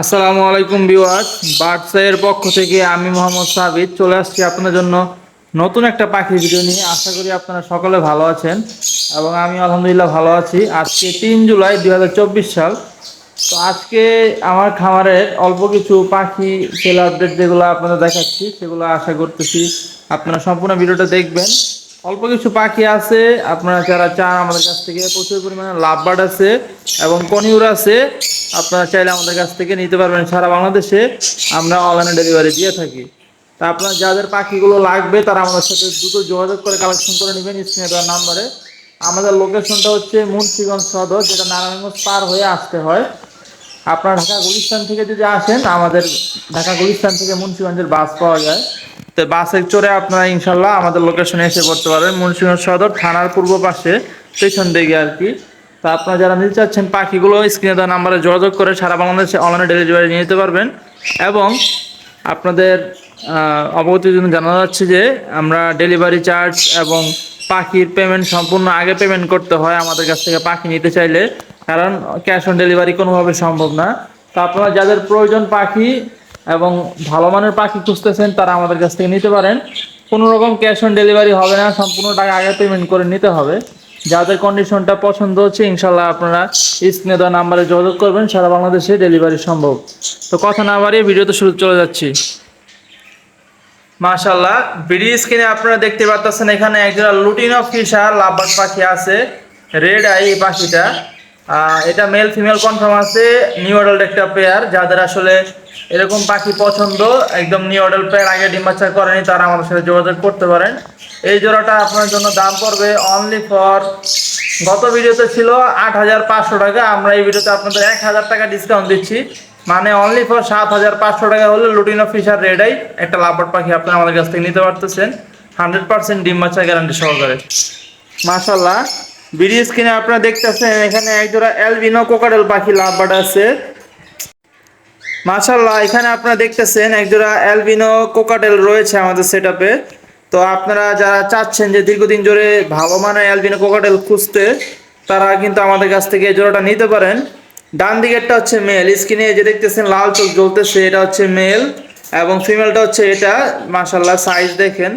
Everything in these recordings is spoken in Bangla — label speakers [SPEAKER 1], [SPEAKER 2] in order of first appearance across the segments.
[SPEAKER 1] আসসালামু আলাইকুম বিওয়াস বার্ডসের পক্ষ থেকে আমি মোহাম্মদ সাবিদ চলে আসছি আপনাদের জন্য নতুন একটা পাখির ভিডিও নিয়ে। আশা করি আপনারা সকলে ভালো আছেন এবং আমি আলহামদুলিল্লাহ ভালো আছি। আজকে তিন জুলাই দু হাজার চব্বিশ সাল। তো আজকে আমার খামারের অল্প কিছু পাখি সেল আপডেট যেগুলো আপনাদের দেখাচ্ছি, সেগুলো আশা করতেছি আপনারা সম্পূর্ণ ভিডিওটা দেখবেন। অল্প কিছু পাখি আছে। আপনারা যারা চান আমাদের কাছ থেকে প্রচুর পরিমাণে লাভবার্ড আছে এবং কনিউর আছে, আপনারা চাইলে আমাদের কাছ থেকে নিতে পারবেন সারা বাংলাদেশে। আমরা অনলাইনে ডেলিভারি দিয়ে থাকি। তা আপনার যাদের পাখিগুলো লাগবে, তারা আমাদের সাথে দ্রুত যোগাযোগ করে কালেকশন করে নেবেন স্ক্রিনে দেওয়ার নাম্বারে আমাদের লোকেশনটা হচ্ছে মুন্সিগঞ্জ সদর, যেটা নারায়ণগঞ্জ পার হয়ে আসতে হয়। আপনার ঢাকা গুলিস্তান থেকে যদি আসেন, আমাদের ঢাকা গুলিস্তান থেকে মুন্সিগঞ্জের বাস পাওয়া যায়। তো বাসে চড়ে আপনারা ইনশাল্লাহ আমাদের লোকেশনে এসে পড়তে পারবেন। মুন্সিগঞ্জ সদর, থানার পূর্ব পাশে, পেছন দিকে আর কি। তা আপনারা যারা নিতে চাচ্ছেন, পাখিগুলো স্ক্রিনে দেওয়া নাম্বারে যোগাযোগ করে সারা বাংলাদেশে অনলাইনে ডেলিভারি নিয়ে নিতে পারবেন। এবং আপনাদের অবগতির জন্য জানানো যাচ্ছে যে, আমরা ডেলিভারি চার্জ এবং পাখির পেমেন্ট সম্পূর্ণ আগে পেমেন্ট করতে হয় আমাদের কাছ থেকে পাখি নিতে চাইলে। কারণ ক্যাশ অন ডেলিভারি কোনোভাবে সম্ভব না। তো আপনারা যাদের প্রয়োজন পাখি এবং ভালো মানের পাখি খুঁজতেছেন, তারা আমাদের কাছ থেকে নিতে পারেন। কোনো রকম ক্যাশ অন ডেলিভারি হবে না, সম্পূর্ণ টাকা আগে পেমেন্ট করে নিতে হবে। যাদের কন্ডিশনটা পছন্দ হচ্ছে ইনশাল্লাহ আপনারা স্ক্রিনে দেওয়া নাম্বারে যোগাযোগ করবেন, সারা বাংলাদেশে ডেলিভারি সম্ভব। তো কথা না বাড়িয়ে ভিডিওতে শুরু চলে যাচ্ছি। মাশাল্লাহ ভিডিও স্ক্রিনে আপনারা দেখতে পাচ্ছেন এখানে একজোড়া লুটিনো ফিশার লাভবার্ড পাখি আছে। রেড আই এই পাখিটা। এটা মেল ফিমেল কনফার্ম আছে। নিউ অডাল্ট একটা পেয়ার যাদের আসলে এরকম পাখি পছন্দ, একদম নিউ অডাল্ট পেয়ার আগে ডিম বাচ্চা করেনি, তারা আমাদের সাথে যোগাযোগ করতে পারেন। এই জোড়াটা আপনার জন্য দাম পড়বে অনলি ফর গত ভিডিওতে ছিল আট হাজার পাঁচশো টাকা, আমরা এই ভিডিওতে আপনাদের এক হাজার টাকা ডিসকাউন্ট দিচ্ছি। মানে অনলি ফর সাত হাজার পাঁচশো টাকা হলে লুটিনো ফিশার রেডাই একটা লাভবার্ড পাখি আপনারা আমাদের কাছ থেকে নিতে পারতেছেন। হান্ড্রেড পার্সেন্ট ডিম বাচ্চা গ্যারান্টি সহকারে। মাশাল্লাহ ভিডিও স্ক্রিনে আপনারা দেখতেছেন, এখানে একজোড়া অ্যালবিনো কোকাডেল পাখি লাভবার্ড আছে। মাশাল্লাহ এখানে আপনারা দেখতেছেন একজোড়া অ্যালবিনো কোকাটেল রয়েছে আমাদের সেট তো আপনারা যারা চাচ্ছেন যে দীর্ঘদিন ধরে ভালো মানের অ্যালবিনো কোকাটেল খুঁজতে, তারা কিন্তু আমাদের কাছ থেকে এই জোড়াটা নিতে পারেন। ডান দিকেরটা হচ্ছে মেল স্ক্রিনে যে দেখতেছেন, লাল চোখ জ্বলতেছে, এটা হচ্ছে মেল এবং ফিমেলটা হচ্ছে এটা মাশাল্লাহ সাইজ দেখেন।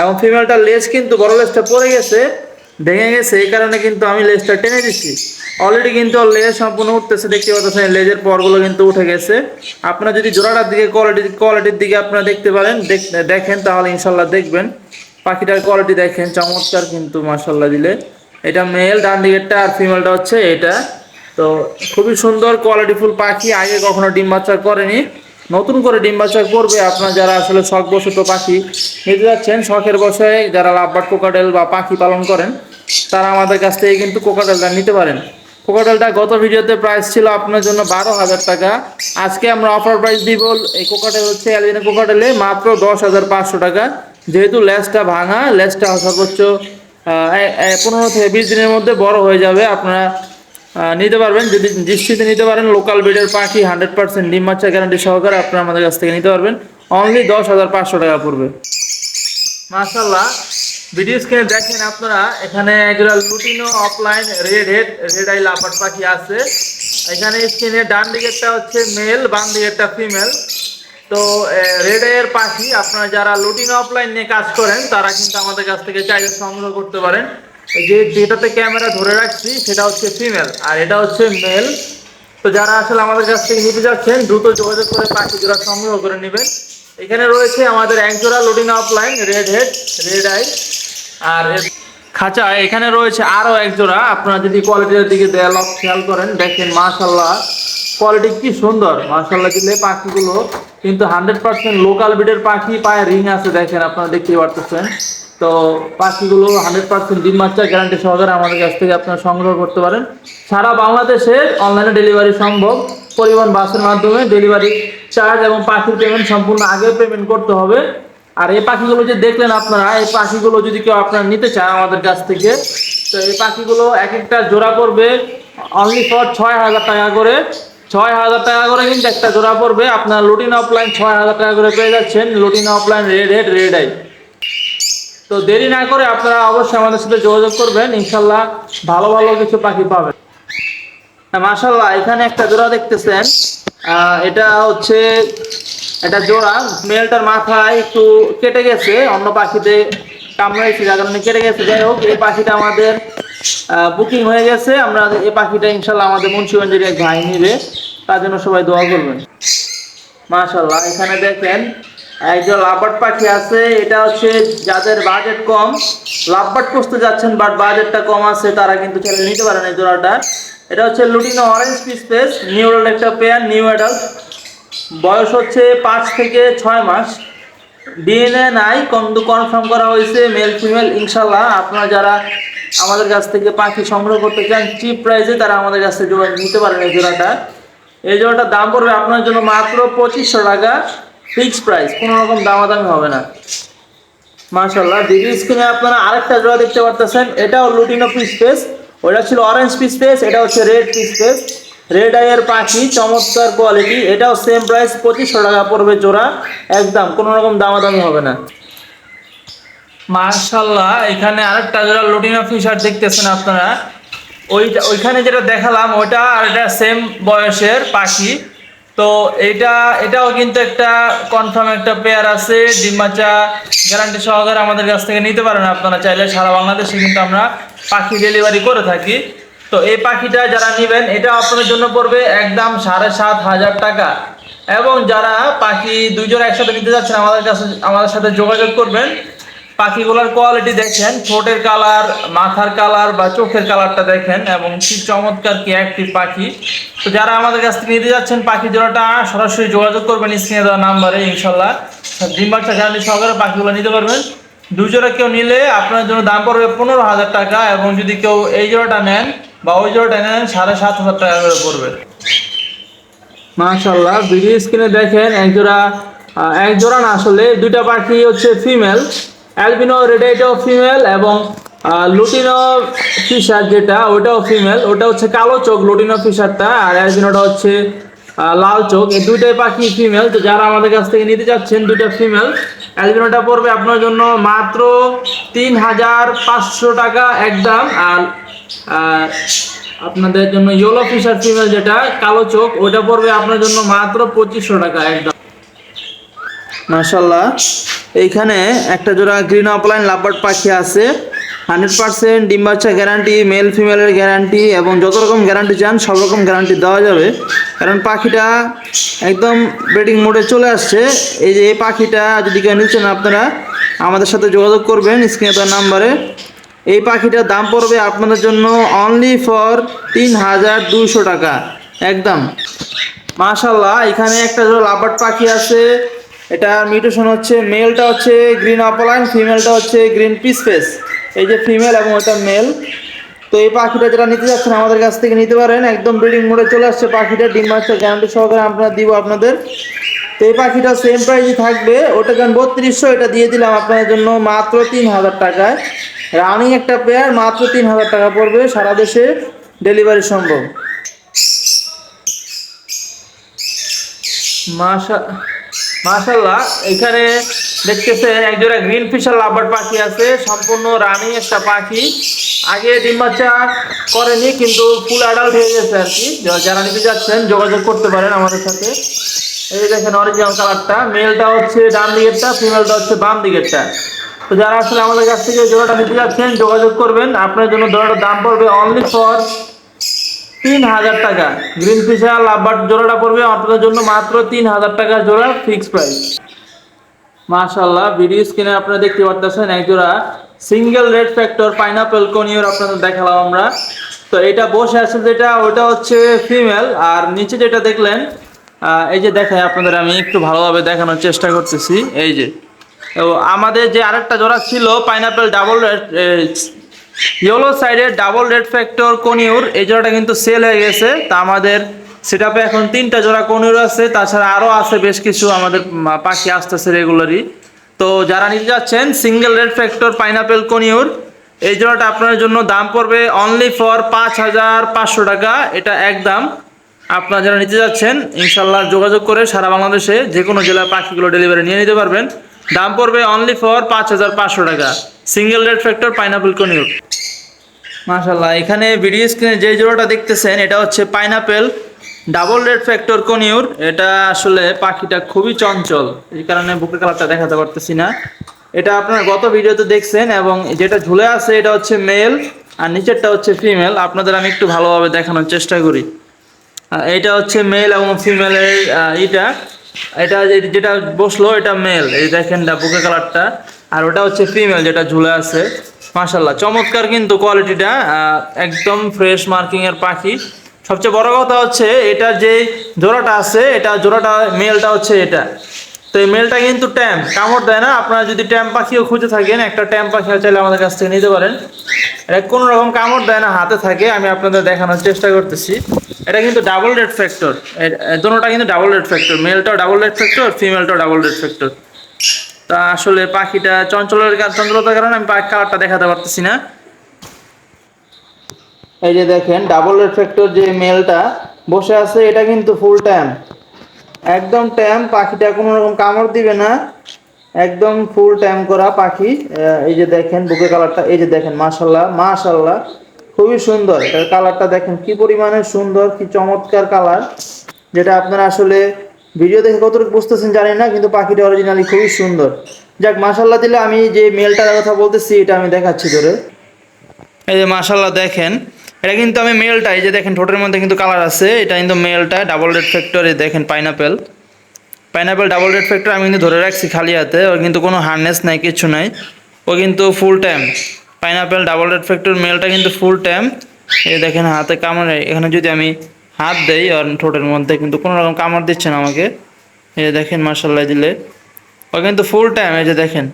[SPEAKER 1] এবং ফিমেলটার লেজ কিন্তু বড় লেজটা পড়ে গেছে ভেঙে গেছে, এই কারণে কিন্তু আমি লেজটা টেনে দিচ্ছি অলরেডি কিন্তু লেজ সম্পূর্ণ উঠতেছে, দেখতে পাচ্ছেন, লেজের পরগুলো কিন্তু উঠে গেছে। আপনারা যদি জোড়াটার দিকে কোয়ালিটি কোয়ালিটির দিকে আপনারা দেখতে পারেন, দেখ- দেখেন তাহলে ইনশাল্লাহ দেখবেন। পাখিটার কোয়ালিটি দেখেন, চমৎকার কিন্তু মাশাল্লাহ দিলে। এটা মেল ডান দিকেরটা আর ফিমেলটা হচ্ছে এটা। তো খুবই সুন্দর কোয়ালিটিফুল পাখি, আগে কখনো ডিম বাচ্চা করেনি। নতুন করে ডিম বাচ্চা করবে, আপনার যারা আসলে শখ বসত পাখি নিতে যাচ্ছেন, শখের বসে যারা লাভবার্ড কোকাডেল বা পাখি পালন করেন তারা আমাদের কাছ থেকে কিন্তু কোকাডেলটা নিতে পারেন। কোকাটেলটা গত ভিডিওতে প্রাইস ছিল আপনার জন্য বারো হাজার টাকা। আজকে আমরা অফার প্রাইস দিব, এই কোকাটেল হচ্ছে অ্যালবিনো কোকাটেলে মাত্র দশ হাজার পাঁচশো টাকা। যেহেতু লেসটা ভাঙা, লেসটা সর্বোচ্চ পনেরো থেকে বিশ দিনের মধ্যে বড় হয়ে যাবে। আপনারা নিতে পারবেন, যদি দৃষ্টিতে নিতে পারেন লোকাল ব্রিডের পাখি হান্ড্রেড পার্সেন্ট ডিম বাচ্চা গ্যারান্টি সহকারে আপনারা আমাদের কাছ থেকে নিতে পারবেন। অনলি দশ হাজার পাঁচশো টাকা পড়বে। মাশাল্লাহ ভিডিও স্ক্রিনে দেখেন আপনারা, এখানে একজোড়া lutino opaline red head red eye লাপাট পাখি আছে। এখানে স্ক্রিনে ডান দিকেরটা হচ্ছে মেল বাম দিকেরটা ফিমেল তো রেড এর পাখি, আপনারা যারা লুটিনো অফলাইন নিয়ে কাজ করেন, তারা কিন্তু আমাদের কাছ থেকে চাইলে সংগ্রহ করতে পারেন। যে যেটাতে ক্যামেরা ধরে রাখছি, সেটা হচ্ছে ফিমেল আর এটা হচ্ছে মেল তো যারা আসলে আমাদের কাছ থেকে নিতে যাচ্ছেন, দ্রুত যোগাযোগ করে পাখি জোড়া সংগ্রহ করে নেবেন। এখানে রয়েছে আমাদের এক জোড়া lutino opaline red head red eye আর খাঁচা এখানে রয়েছে আরও এক জোড়া। আপনারা যদি কোয়ালিটির দিকে দেয়াল খেয়াল করেন, দেখেন মাশাল্লাহ কোয়ালিটি কি সুন্দর। মাশাল্লাহ দিলে পাখিগুলো কিন্তু হান্ড্রেড পার্সেন্ট লোকাল ব্রিডের পাখি, পায়ে রিং আছে, দেখেন আপনারা দেখতে পারতেছেন। তো পাখিগুলো হান্ড্রেড পার্সেন্ট ডিম বাচ্চা গ্যারান্টি সহকারে আমাদের কাছ থেকে আপনারা সংগ্রহ করতে পারেন। সারা বাংলাদেশে অনলাইনে ডেলিভারি সম্ভব। পরিবহন বাসের মাধ্যমে ডেলিভারি চার্জ এবং পাখির পেমেন্ট সম্পূর্ণ আগে পেমেন্ট করতে হবে। আর এই পাখিগুলো যে দেখলেন আপনারা, এই পাখিগুলো যদি কেউ আপনারা নিতে চান আমাদের কাছ থেকে, তো এই পাখিগুলো এক একটা জোড়া পড়বে অনলি ফর ছয় হাজার টাকা করে। ছয় হাজার টাকা করে কিন্তু একটা জোড়া পড়বে। আপনার লুটিন অফলাইন ছয় হাজার টাকা করে পেয়ে যাচ্ছেন। Lutino opaline red head red eye তো দেরি না করে আপনারা অবশ্যই আমাদের সাথে যোগাযোগ করবেন। ইনশাল্লাহ ভালো ভালো কিছু পাখি পাবেন। মাশাল্লাহ এখানে একটা জোড়া দেখতেছেন। এটা হচ্ছে এটা জোড়া, মেলটার মাথায় একটু কেটে গেছে, অন্য পাখিতে কামড়াইছে যার কারণে কেটে গেছে। যাই হোক, এই পাখিটা আমাদের বুকিং হয়ে গেছে। আমরা এই পাখিটা ইনশাল্লাহ আমাদের মুন্সিগঞ্জের এক ভাই নিবে। তার জন্য সবাই দোয়া করবেন। মাশাল্লাহ এখানে দেখেন একজন লাভবার্ড পাখি আছে। এটা হচ্ছে যাদের বাজেট কম। লাভবার্ড পুষতে যাচ্ছেন বাট বাজেটটা কম আছে, তারা কিন্তু চাইলে নিতে পারেন এই জোড়াটা এটা হচ্ছে lutino orange peach face new একটা পেয়ার নিউ অ্যাডাল্ট বয়স হচ্ছে পাঁচ থেকে ছয় মাস। ডিএনএ নাই কিন্তু কনফার্ম করা হয়েছে মেল ফিমেল ইনশাল্লাহ আপনারা যারা আমাদের কাছ থেকে পাখি সংগ্রহ করতে চান চিপ প্রাইসে তারা আমাদের কাছ থেকে জোড়া নিতে পারেন এই জোড়াটা। এই জোড়াটার দাম পড়বে আপনার জন্য মাত্র পঁচিশশো টাকা ফিক্সড প্রাইস কোনো রকম দামাদামি হবে না। মাশাল্লাহ ভিডিও স্ক্রিনে আপনারা আরেকটা জোড়া দেখতে পারতেছেন, এটাও লুটিনো পিস পেস ওটা ছিল অরেঞ্জ পিস পেস এটা হচ্ছে রেড পিস পেস রেড আইয়ের পাখি, চমৎকার কোয়ালিটি এটাও সেম প্রাইস পঁচিশশো টাকা পড়বে জোড়া, একদম, কোনো রকম দামাদামি হবে না। মার্শাল্লাহ এখানে আরেকটা জোড়া লুটিনো ফিশার দেখতেছেন আপনারা। ওইটা ওইখানে যেটা দেখালাম, ওইটা আর এটা সেম বয়সের পাখি। তো এটা এটাও কিন্তু একটা কনফার্ম একটা পেয়ার আছে ডিম্বাচা গ্যারান্টি সহকারে আমাদের কাছ থেকে নিতে পারেন আপনারা। চাইলে সারা বাংলাদেশে কিন্তু আমরা পাখি ডেলিভারি করে থাকি। তো এই পাখিটা যারা নেবেন, এটা আপনাদের জন্য পড়বে একদম সাড়ে সাত হাজার টাকা। এবং যারা পাখি দুইজন একসাথে নিতে যাচ্ছেন, আমাদের কাছে, আমাদের সাথে যোগাযোগ করবেন। পাখিগুলোর কোয়ালিটি দেখেন, ঠোঁটের কালার মাথার কালার বা চোখের কালারটা দেখেন, এবং কি চমৎকার, কি একটি পাখি। তো যারা আমাদের কাছ থেকে নিতে যাচ্ছেন পাখি জোড়াটা সরাসরি যোগাযোগ করবেন স্ক্রিনে দেওয়া নাম্বারে, ইনশাল্লাহ। ডিম বাচ্চা গ্যারান্টি সহকারে পাখিগুলো নিতে পারবেন। দুই জোড়া কেউ নিলে আপনার জন্য দাম পড়বে পনেরো হাজার টাকা, এবং যদি কেউ এই জোড়াটা নেন বা ওই জোড়াটা নেন সাড়ে সাত হাজার টাকা করে পড়বে। মাশাল্লাহ ভিডিও স্ক্রিনে দেখেন, এক জোড়া এক জোড়া না, আসলে দুইটা পাখি হচ্ছে ফিমেল অ্যালবিনো রেডাইটাও ফিমেল এবং লুটিনো ফিশার যেটা ওটাও ফিমেল ওটা হচ্ছে কালো চোখ লুটিনো ফিশারটা আর অ্যালবিনোটা হচ্ছে লাল চোখ। এই দুইটাই পাখি ফিমেল তো যারা আমাদের কাছ থেকে নিতে যাচ্ছেন দুইটা ফিমেল অ্যালবিনোটা পড়বে আপনার জন্য মাত্র তিন হাজার পাঁচশো টাকা একদম। আর আপনাদের জন্য ইয়েলো ফিশার ফিমেল যেটা, কালো চোখ ওটা পড়বে আপনার জন্য মাত্র পঁচিশশো টাকা, একদম। মাশাল্লাহ এইখানে একটা জোড়া গ্রিন অফলাইন লাভবার্ড পাখি আছে। হান্ড্রেড পার্সেন্ট ডিম বাচ্চা গ্যারান্টি মেল ফিমেলের গ্যারান্টি এবং যত রকম গ্যারান্টি চান, সব রকম গ্যারান্টি দেওয়া যাবে। কারণ পাখিটা একদম ব্রিডিং মোডে চলে আসছে। এই যে এই পাখিটা, যদি কেউ নিচ্ছেন আপনারা, আমাদের সাথে যোগাযোগ করবেন স্ক্রিনে তার নাম্বারে। এই পাখিটার দাম পড়বে আপনাদের জন্য অনলি ফর তিন হাজার দুশো টাকা। একদম। মাশাল্লাহ এখানে একটা লাভার পাখি আছে এটা মিউটেশন হচ্ছে মেলটা হচ্ছে গ্রিন অপলাইন ফিমেলটা হচ্ছে গ্রিন পিস ফেস এই যে ফিমেল এবং ওটা মেল তো এই পাখিটা যেটা নিতে যাচ্ছেন আমাদের কাছ থেকে নিতে পারেন, একদম ব্রিডিং মোডে চলে আসছে পাখিটা, ডিম বাচ্চা গ্যারান্টি সহকারে আমরা দিব আপনাদের। তো এই পাখিটা সেম প্রাইসই থাকবে, ওটা যেমন বত্রিশশো, এটা দিয়ে দিলাম আপনাদের জন্য মাত্র তিন হাজার টাকায়। রানিং একটা পেয়ার মাত্র তিন হাজার টাকা পড়বে, সারা দেশে ডেলিভারি সম্ভব। মাশা মাশাল্লাহ এখানে দেখতেছে একজোড়া গ্রিন ফিশার লাভার পাখি আছে, সম্পূর্ণ রানিং একটা পাখি। আগে ডিম বাচ্চা করেনি, কিন্তু ফুল অ্যাডাল্ট হয়ে গেছে আর কি। যারা নিতে যাচ্ছেন, যোগাযোগ করতে পারেন আমাদের সাথে। এই দেখেন অরিজিনাল কালারটা মেলটা হচ্ছে ডান দিকেরটা ফিমেলটা হচ্ছে বাম দিকেরটা। তো যারা আসলে আমাদের কাছ থেকে জোড়াটা নিতে যাচ্ছেন, যোগাযোগ করবেন। আপনার জন্য জোড়াটার দাম পড়বে অনলি ফর তিন হাজার টাকা। গ্রিন ফিশার লাভবার্ড জোড়াটা পড়বে আপনাদের জন্য মাত্র তিন হাজার টাকা জোড়া ফিক্স প্রাইস মাশাল্লাহ ভিডিও স্ক্রিনে আপনারা দেখতে পারতেছেন এক জোড়া single red factor pineapple conure আপনাদের দেখালাম আমরা। তো এটা বসে আছে যেটা ওটা হচ্ছে ফিমেল। আর নিচে যেটা দেখলেন এই যে দেখাই আপনাদের, আমি একটু ভালোভাবে দেখানোর চেষ্টা করতেছি। এই যে আমাদের যে আরেকটা জোড়া ছিল, পাইনাপেল ডাবল রেড ইয়েলো সাইডের ডাবল রেড ফ্যাক্টর কনিউর এই জোড়াটা কিন্তু সেল হয়ে গেছে। তা আমাদের সেটাপে এখন তিনটা জোড়া কনিউর আছে, তাছাড়া আরও আছে বেশ কিছু আমাদের পাখি আসতেছে রেগুলারই তো যারা নিতে যাচ্ছেন single red factor pineapple conure, এই জোড়াটা আপনার জন্য দাম পড়বে অনলি ফর পাঁচ হাজার পাঁচশো টাকা। এটা একদম আপনারা যারা নিতে যাচ্ছেন, ইনশাল্লাহ যোগাযোগ করে সারা বাংলাদেশে যে কোনো জেলার পাখিগুলো ডেলিভারি নিয়ে নিতে পারবেন। দাম পড়বে অনলি ফর পাঁচ হাজার পাঁচশো টাকা। Single red factor pineapple conure. মাশাল্লাহ এখানে ভিডিও স্ক্রিনে যে জোড়াটা দেখতেছেন, এটা হচ্ছে pineapple double red factor conure এটা আসলে পাখিটা খুবই চঞ্চল। এই কারণে বুকের কালারটা দেখাতে পারতেছি না। এটা আপনার গত ভিডিওতে দেখছেন এবং যেটা ঝুলে আছে এটা হচ্ছে মেল আর নিচেরটা হচ্ছে ফিমেল আপনাদের আমি একটু ভালোভাবে দেখানোর চেষ্টা করি। এটা হচ্ছে মেল এবং ফিমেলের এটা এটা যেটা বসল এটা মেল এই দেখেন বুকের কালারটা। আর ওটা হচ্ছে ফিমেল যেটা ঝুলে আছে। মাশাল্লাহ চমৎকার কিন্তু কোয়ালিটিটা একদম ফ্রেশ মার্কিংয়ের পাখি। সবচেয়ে বড় কথা হচ্ছে এটা যে জোড়াটা আছে, এটা জোড়াটা, মেলটা হচ্ছে এটা। তো এই মেলটা কিন্তু ট্যাম্প। কামড় দেয় না। আপনারা যদি ট্যাম্প পাখিও খুঁজে থাকেন, একটা ট্যাম্প পাখি চাইলে আমাদের কাছ থেকে নিতে পারেন। এটা কোনো রকম কামড় দেয় না, হাতে থাকে। আমি আপনাদের দেখানোর চেষ্টা করতেছি। এটা কিন্তু ডাবল রেড ফ্যাক্টর দুটোটা কিন্তু ডাবল রেড ফ্যাক্টর মেলটাও ডাবল রেড ফ্যাক্টর ফিমেলটাও ডাবল রেড ফ্যাক্টর তা আসলে পাখিটা চঞ্চলের চঞ্চলতার কারণে আমি পাখি কালারটা দেখাতে পারতেছি না। এই যে দেখেন ডাবল রেড ফ্যাক্টর যে মেলটা বসে আছে, এটা কিন্তু ফুল টাইম একদম ট্যাম পাখিটা কোনো রকম কামড় দিবে না। একদম ফুল ট্যাম করা পাখি। এই যে দেখেন, বুকে কালারটা এই যে দেখেন, মাশাল্লাহ মাশাল্লাহ। খুবই সুন্দর। এটার কালারটা দেখেন, কি পরিমাণে সুন্দর, কি চমৎকার কালার যেটা আপনারা আসলে ভিডিও দেখে কতটুকু বুঝতেছেন জানি না, কিন্তু পাখিটা অরিজিনালি খুবই সুন্দর। যাক, মাশাল্লাহ দিলে আমি যে মেলটার কথা বলতেছি, এটা আমি দেখাচ্ছি ধরে। এই যে মাশাল্লাহ দেখেন এটা কিন্তু আমি মেলটা, এই যে দেখেন ঠোঁটের মধ্যে কিন্তু কালার আছে, এটা কিন্তু মেলটা ডাবল রেড ফ্যাক্টরে দেখেন pineapple pineapple double red factor আমি কিন্তু ধরে রাখছি খালি হাতে, ওর কিন্তু কোনো হার্নেস নাই, কিছু নাই। ও কিন্তু full time pineapple double red factor মেলটা কিন্তু ফুল টাইম এই দেখেন হাতে কামড়ে, এখানে যদি আমি হাত দেই, আর ঠোঁটের মধ্যে কিন্তু কোনো রকম কামড় দিচ্ছে না আমাকে। এই দেখেন মার্শাল্লাহ দিলে। ও কিন্তু ফুল টাইম এই যে দেখেন।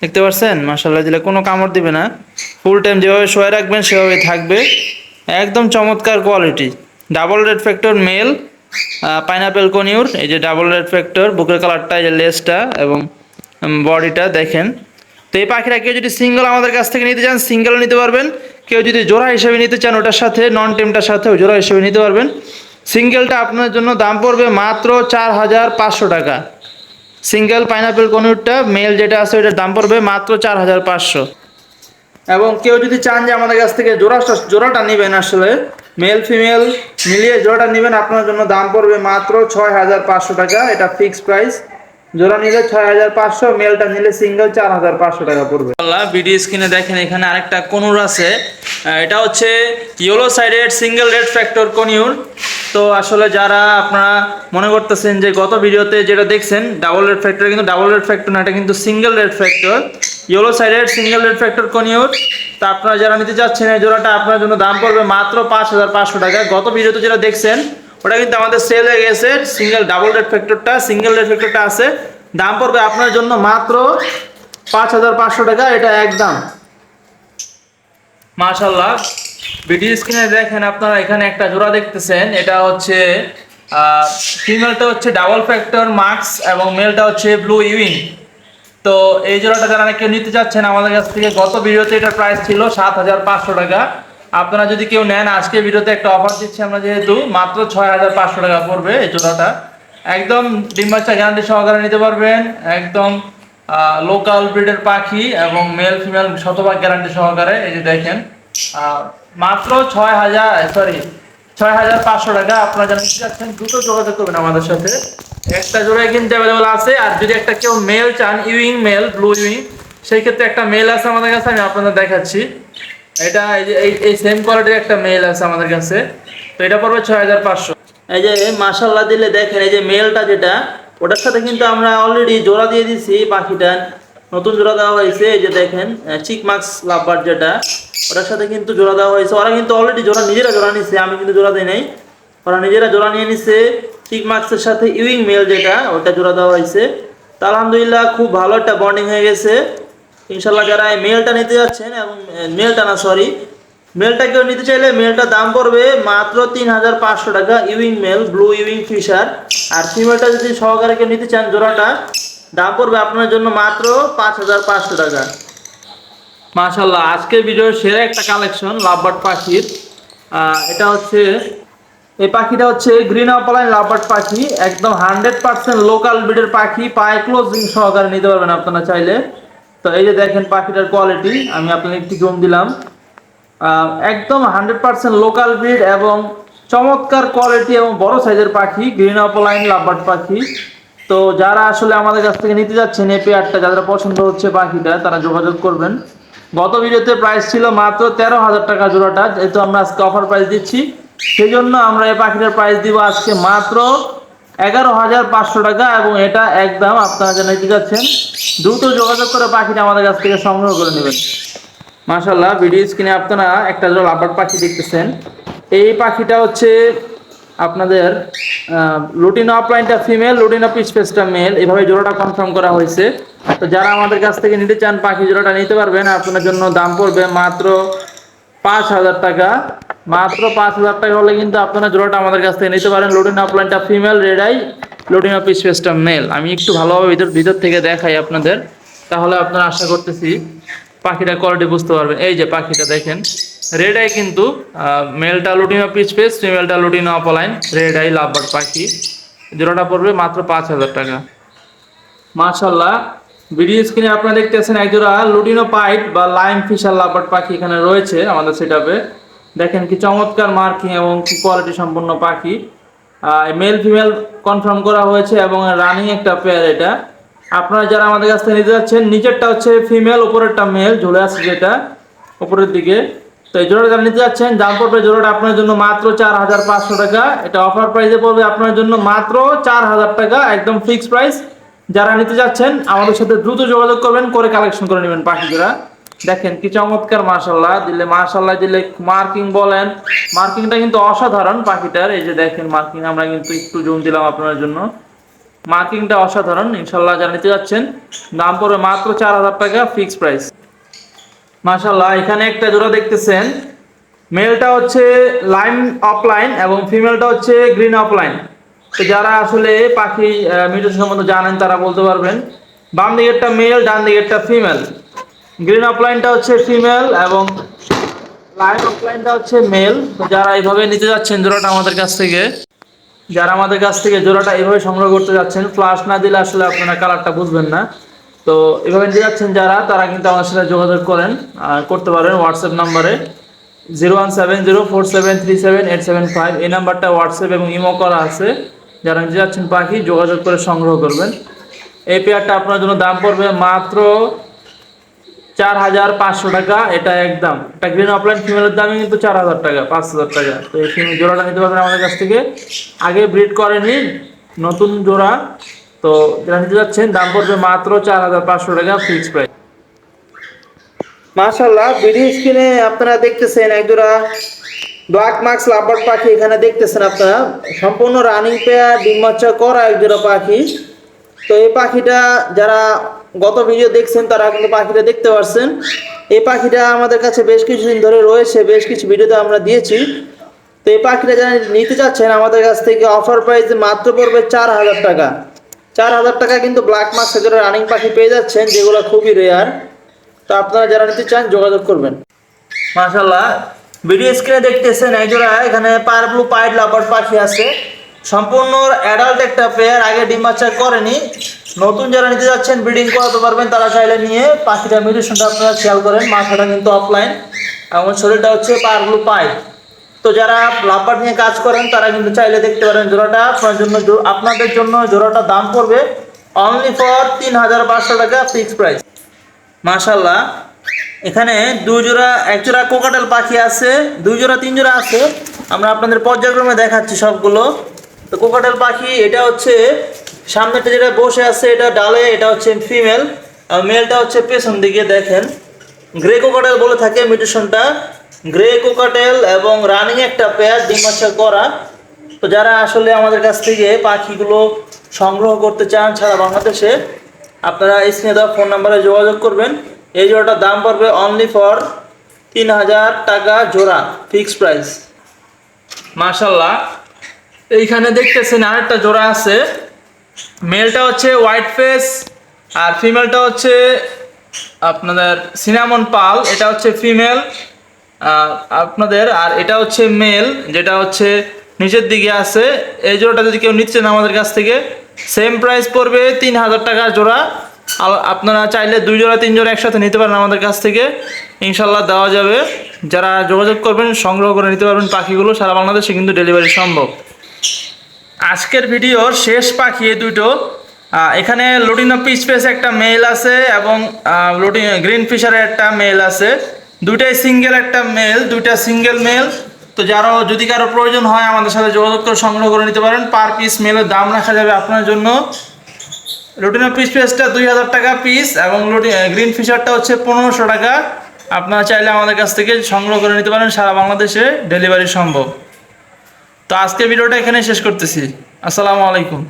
[SPEAKER 1] দেখতে পাচ্ছেন মাসাল্লাহ দিলে কোনো কামড় দিবে না। ফুল টাইম যেভাবে শোয়ে রাখবেন, সেভাবে থাকবে। একদম চমৎকার quality double red factor male pineapple conure এই যে ডাবল রেড ফ্যাক্টর বুকের কালারটা এই যে লেসটা এবং বডিটা দেখেন। তো এই পাখিরা কেউ যদি সিঙ্গেল আমাদের কাছ থেকে নিতে চান সিঙ্গেলও নিতে পারবেন। কেউ যদি জোড়া হিসেবে নিতে চান, ওটার সাথে নন টেমটার সাথেও জোড়া হিসেবে নিতে পারবেন। সিঙ্গেলটা আপনার জন্য দাম পড়বে মাত্র চার হাজার পাঁচশো টাকা। সিঙ্গেল পাইনাপেল কনুরটা, মেল যেটা আছে ওইটার দাম পড়বে মাত্র চার হাজার পাঁচশো। এবং কেউ যদি চান যে আমাদের কাছ থেকে জোড়া জোড়াটা নেবেন আসলে, মেল, ফিমেল মিলিয়ে জোড়াটা নেবেন, আপনার জন্য দাম পড়বে মাত্র ছয় হাজার পাঁচশো টাকা। এটা ফিক্সড প্রাইস। জোড়া নিলে ছয় হাজার পাঁচশো, মেলটা নিলে সিঙ্গেল চার হাজার পাঁচশো টাকা পড়বে। ভিডিও স্ক্রিনে দেখেন, এখানে আরেকটা কনুর আছে। এটা হচ্ছে yellow sided single red factor conure. তো আসলে যারা আপনারা মনে করতেছেন যে গত ভিডিওতে যেটা দেখছেন, ডাবল রেড ফ্যাক্টর কিন্তু ডাবল রেড ফ্যাক্টর না, এটা কিন্তু single red factor. Yellow sided single red factor conure. তা আপনারা যারা নিতে চাচ্ছেন এই জোড়াটা, আপনার জন্য দাম পড়বে মাত্র পাঁচ হাজার পাঁচশো টাকা। গত ভিডিওতে যেটা দেখছেন ওটা কিন্তু আমাদের সেল হয়ে গেছে সিঙ্গেল ডাবল রেড ফ্যাক্টরটা সিঙ্গেল রেড ফ্যাক্টরটা আছে। দাম পড়বে আপনার জন্য মাত্র পাঁচ হাজার পাঁচশো টাকা, এটা একদম। মাশাল্লাহ ভিডিও স্ক্রিনে দেখেন আপনারা, এখানে একটা জোড়া দেখতেছেন, এটা হচ্ছে ফিমেলটা হচ্ছে ডাবল ফ্যাক্টর মার্কস এবং মেলটা হচ্ছে ব্লু ইউইং তো এই জোড়াটা যারা কেউ নিতে চাচ্ছেন, আমাদের কাছ থেকে গত ভিডিওতে এটার প্রাইস ছিল সাত হাজার পাঁচশো টাকা। আপনারা যদি কেউ নেন, আজকে ভিডিওতে একটা অফার দিচ্ছি আমরা যেহেতু, মাত্র ছয় হাজার পাঁচশো টাকা পড়বে এই জোড়াটা একদম ডিম গ্যারান্টি সহকারে নিতে পারবেন। একদম লোকাল ব্রিডের পাখি এবং মেল ফিমেল শতভাগ গ্যারান্টি সহকারে। এই যে দেখেন মাত্র ছয় হাজার সরি ছয় হাজার পাঁচশো টাকা। আপনারা যারা নিতে দুটো যোগাযোগ করবেন আমাদের সাথে। একটা জোড়াই কিন্তু অ্যাভেলেবল আছে। আর যদি একটা কেউ মেল চান ইউইং মেল ব্লু ইউইং সেই ক্ষেত্রে একটা মেল আছে আমাদের কাছে, আমি আপনাদের দেখাচ্ছি। এটা এই যে, এই সেম কোয়ালিটির একটা মেল আছে আমাদের কাছে। তো এটা পড়বে ছয় হাজার পাঁচশো। এই যে মাসাল্লাহ দিলে দেখেন, এই যে মেলটা যেটা, ওটার সাথে কিন্তু আমরা অলরেডি জোড়া দিয়ে দিছি পাখিটা। নতুন জোড়া দেওয়া হয়েছে, এই যে দেখেন চিক মার্কস লাভবার যেটা, ওটার সাথে কিন্তু জোড়া দেওয়া হয়েছে। ওরা কিন্তু অলরেডি জোড়া নিজেরা জোড়া নিচ্ছে আমি কিন্তু জোড়া দিই নাই। ওরা নিজেরা জোড়া নিয়ে নিছে চিক মার্কসের সাথে ইউইং মেল যেটা, ওটা জোড়া দেওয়া হয়েছে। তা আলহামদুলিল্লাহ, খুব ভালো একটা বন্ডিং হয়ে গেছে। ইনশাল্লাহ যারা মেলটা নিতে যাচ্ছেন এবং মেলটা না সরি মেলটা কেউ নিতে চাইলে মেলটার দাম পড়বে মাত্র তিন হাজার পাঁচশো টাকা euwing male blue euwing Fischer আর ফিমেলটা যদি সহকারে কেউ নিতে চান জোড়াটা, দাম পড়বে আপনার জন্য মাত্র পাঁচ হাজার পাঁচশো টাকা। মাশাল্লাহ আজকের ভিডিওর সেরা একটা কালেকশন লাভবার্ড পাখির। এটা হচ্ছে, এই পাখিটা হচ্ছে গ্রিন অপলাইন লাভবার্ড পাখি। একদম হান্ড্রেড পার্সেন্ট লোকাল ব্রিডের পাখি। পায়ে ক্লোজিং সহকারে নিতে পারবেন আপনারা চাইলে। তো এই যে দেখেন পাখিটার কোয়ালিটি আমি আপনাকে একটি জম দিলাম। একদম হান্ড্রেড পার্সেন্ট লোকাল ব্রিড এবং চমৎকার কোয়ালিটি এবং বড় সাইজের পাখি গ্রিন অপলাইন লাভবার্ড পাখি। তো যারা আসলে আমাদের কাছ থেকে নিতে যাচ্ছেন এই পেয়ারটা যাদের পছন্দ হচ্ছে পাখিটা, তারা যোগাযোগ করবেন। গত ভিডিওতে প্রাইস ছিল মাত্র তেরো হাজার টাকা জোড়াটা, যেহেতু আমরা আজকে অফার প্রাইস দিচ্ছি সেই জন্য আমরা এই পাখিটার প্রাইস দিব আজকে মাত্র এগারো হাজার পাঁচশো টাকা এবং এটা একদম আপনারা যারা নিতে যাচ্ছেন দ্রুত যোগাযোগ করে পাখিটা আমাদের কাছ থেকে সংগ্রহ করে নেবেন। মাশাল্লাহ ভিডিও স্ক্রিনে আপনারা একটা জোড়া লাভবার্ড পাখি দেখতেছেন, এই পাখিটা হচ্ছে আপনাদের লুটিনো আপলাইনটা ফিমেল লুটিনো পিসপেসটা মেল এভাবে জোড়াটা কনফার্ম করা হয়েছে। তো যারা আমাদের কাছ থেকে নিতে চান, পাখি জোড়াটা নিতে পারবেন। আপনার জন্য দাম পড়বে মাত্র পাঁচ হাজার টাকা। মাত্র পাঁচ হাজার টাকা হলে কিন্তু আপনারা জোড়াটা আমাদের কাছ থেকে নিতে পারেন। লুটিনো আপলাইনটা ফিমেল রেডাই লুটিনো পিসপেসটা মেল আমি একটু ভালোভাবে ভিতর ভিতর থেকে দেখাই আপনাদের। তাহলে আপনারা আশা করতেছি পাখিটা কোয়ালিটি বুঝতে পারবেন। এই যে পাখিটা দেখেন। রেড আই কিন্তু মেলটা লুটিনো পিচ পেস ফিমেলটা lutino opaline red eye lovebird পাখি। জোড়াটা পড়বে মাত্র পাঁচ হাজার টাকা। মাশাল্লাহ ভিডিও স্ক্রিনে আপনারা দেখতেছেন একজোড়া লুটিনো পাইট বা লাইম ফিশার লাভবার্ড পাখি এখানে রয়েছে আমাদের সেটাপে দেখেন কি চমৎকার মার্কিং এবং কি কোয়ালিটি সম্পন্ন পাখি। মেল ফিমেল কনফার্ম করা হয়েছে এবং রানিং একটা পেয়ার এটা। আপনারা যারা আমাদের কাছ থেকে নিতে যাচ্ছেন, নিচেরটা হচ্ছে ফিমেল উপরেরটা মেল ঝুলে আছে যেটা উপরের দিকে। তো এই জোড়াটা যারা নিতে যাচ্ছেন, দাম পড়বে জোড়াটা আপনার জন্য মাত্র চার হাজার পাঁচশো টাকা। এটা অফার প্রাইসে পড়বে আপনার জন্য মাত্র চার হাজার টাকা, একদম ফিক্সড প্রাইস যারা নিতে যাচ্ছেন, আমাদের সাথে দ্রুত যোগাযোগ করবেন, করে কালেকশন করে নেবেন পাখি জোড়া দেখেন কি চমৎকার মার্শাল্লাহ দিলে মার্শাল্লাহ দিলে মার্কিং বলেন। মার্কিংটা কিন্তু অসাধারণ পাখিটার। এই যে দেখেন মার্কিং, আমরা কিন্তু একটু জুম দিলাম আপনার জন্য। মার্কিংটা অসাধারণ ইনশাল্লাহ যারা নিতে যাচ্ছেন, দাম পড়বে মাত্র চার হাজার টাকা ফিক্স প্রাইস। মাশাল্লাহ এখানে একটা জোড়া দেখতেছেন। মেলটা হচ্ছে লাইন অফলাইন এবং ফিমেলটা হচ্ছে গ্রিন অফলাইন। তো যারা আসলে পাখি মিউটেশন সম্বন্ধে জানেন, তারা বলতে পারবেন। বাম দিকেরটা মেল, ডান দিকেরটা ফিমেল। গ্রিন অফলাইনটা হচ্ছে ফিমেল এবং লাইন অফলাইনটা হচ্ছে মেল তো যারা এইভাবে নিতে যাচ্ছেন জোড়াটা আমাদের কাছ থেকে, যারা আমাদের কাছ থেকে জোড়াটা এভাবে সংগ্রহ করতে যাচ্ছেন ফ্লাশ না দিলে আসলে আপনারা কালারটা বুঝবেন না। তো এভাবে নিতে যাচ্ছেন যারা, তারা কিন্তু আমার সাথে যোগাযোগ করেন করতে পারেন হোয়াটসঅ্যাপ নাম্বারে zero one seven zero four seven three seven eight seven five এই নাম্বারটা হোয়াটসঅ্যাপ এবং ইমো করা আছে। যারা নিতে যাচ্ছেন পাখি, যোগাযোগ করে সংগ্রহ করবেন। এই পেয়ারটা আপনার জন্য দাম পড়বে মাত্র চার হাজার পাঁচশো টাকা, এটা একদম। এটা গ্রিন অফলাইন ফিমেলের দামই কিন্তু চার হাজার টাকা পাঁচ হাজার টাকা। তো এই ফিমেল জোড়াটা নিতে পারবেন আমাদের কাছ থেকে। আগে ব্রিড করেনি, নতুন জোড়া। তো যারা নিতে যাচ্ছেন, দাম পড়বে মাত্র চার হাজার পাঁচশো টাকা ফিক্স প্রাইস মাশাল্লাহ ভিডিও স্ক্রিনে আপনারা দেখতেছেন একজোড়া ব্ল্যাক মার্কস লাভবার্ড পাখি, এখানে দেখতেছেন আপনারা। সম্পূর্ণ রানিং পেয়ার ডিম বাচ্চা করা একজোড়া পাখি। তো এই পাখিটা যারা গত ভিডিও দেখছেন, তারা কিন্তু পাখিটা দেখতে পারছেন। এই পাখিটা আমাদের কাছে বেশ কিছুদিন ধরে রয়েছে, বেশ কিছু ভিডিওতে আমরা দিয়েছি। তো এই পাখিটা যারা নিতে চাচ্ছেন আমাদের কাছ থেকে অফার প্রাইসে মাত্র পড়বে চার হাজার টাকা। চার হাজার টাকা কিন্তু ব্ল্যাক মার্কস যারা রানিং পাখি পেয়ে যাচ্ছেন, যেগুলো খুবই রেয়ার তো আপনারা যারা নিতে চান, যোগাযোগ করবেন। মাশাল্লাহ ভিডিও স্ক্রিনে দেখতেছেন একজোড়া এখানে পার ব্লু পাইড লাভার পাখি আছে। সম্পূর্ণ অ্যাডাল্ট একটা পেয়ার আগে ডিম বাচ্চা করেনি। নতুন যারা নিতে যাচ্ছেন ব্রিডিং করাতে পারবেন, তারা চাইলে নিয়ে পাখিটা মিউটেশনটা আপনারা খেয়াল করেন, মাথাটা কিন্তু অফলাইন এবং শরীরটা হচ্ছে পার ব্লু পাইড তো যারা লাভার নিয়ে কাজ করেন, তারা কিন্তু চাইলে দেখতে পারেন জোড়াটা। আপনার জন্য আপনাদের জন্য জোড়াটা দাম পড়বে অনলি ফর তিন হাজার পাঁচশো টাকা ফিক্স প্রাইস মাশাল্লাহ এখানে দুই জোড়া, এক জোড়া কোকাটাল পাখি আছে, দুই জোড়া, তিন জোড়া আছে। আমরা আপনাদের পর্যায়ক্রমে দেখাচ্ছি সবগুলো। তো কোকাটাল পাখি, এটা হচ্ছে সামনেটা যেটা বসে আছে, এটা ডালে, এটা হচ্ছে ফিমেল আর মেলটা হচ্ছে পেছন দিকে, দেখেন। গ্রে কোকাটেল বলে থাকে মিউটেশনটা গ্রে কোকাটেল এবং রানিং একটা পেয়ার ডিম বাচ্চা করা। তো যারা আসলে আমাদের কাছ থেকে পাখিগুলো সংগ্রহ করতে চান সারা বাংলাদেশে, আপনারা স্ক্রিনে দেওয়া ফোন নাম্বারে যোগাযোগ করবেন। এই জোড়াটার দাম পড়বে অনলি ফর তিন হাজার টাকা জোড়া ফিক্সড প্রাইস মার্শাল্লাহ এইখানে দেখতেছেন আরেকটা জোড়া আছে। মেলটা হচ্ছে হোয়াইট ফেস আর ফিমেলটা হচ্ছে আপনাদের সিনামন পাল এটা হচ্ছে ফিমেল আপনাদের, আর এটা হচ্ছে মেল যেটা হচ্ছে নিচের দিকে আছে। এই জোড়াটা যদি কেউ নিচ্ছেন আমাদের কাছ থেকে সেম প্রাইস পড়বে তিন হাজার টাকা জোড়া। আপনারা চাইলে দুই জোড়া, তিন জোড়া একসাথে নিতে পারেন আমাদের কাছ থেকে। ইনশাল্লাহ দেওয়া যাবে। যারা যোগাযোগ করবেন, সংগ্রহ করে নিতে পারবেন পাখিগুলো, সারা বাংলাদেশে কিন্তু ডেলিভারি সম্ভব। আজকের ভিডিওর শেষ পাখি এই দুটো। এখানে লুটিনো পিচ পেস একটা মেল আছে এবং লুটিন গ্রিন ফিশারের একটা মেল আছে। দুইটাই সিঙ্গেল একটা মেল, দুইটা সিঙ্গেল মেল। তো যারও যদি কারও প্রয়োজন হয় আমাদের সাথে যোগাযোগ করে সংগ্রহ করে নিতে পারেন। পার পিস মেলের দাম রাখা যাবে আপনার জন্য। লুটিনো পিস পেসটা দুই হাজার টাকা পিস এবং লুটি গ্রিন ফিশারটা হচ্ছে পনেরোশো টাকা। আপনারা চাইলে আমাদের কাছ থেকে সংগ্রহ করে নিতে পারেন। সারা বাংলাদেশে ডেলিভারি সম্ভব। তো আজকে ভিডিওটা এখানে শেষ করতেছি। আসসালামু আলাইকুম।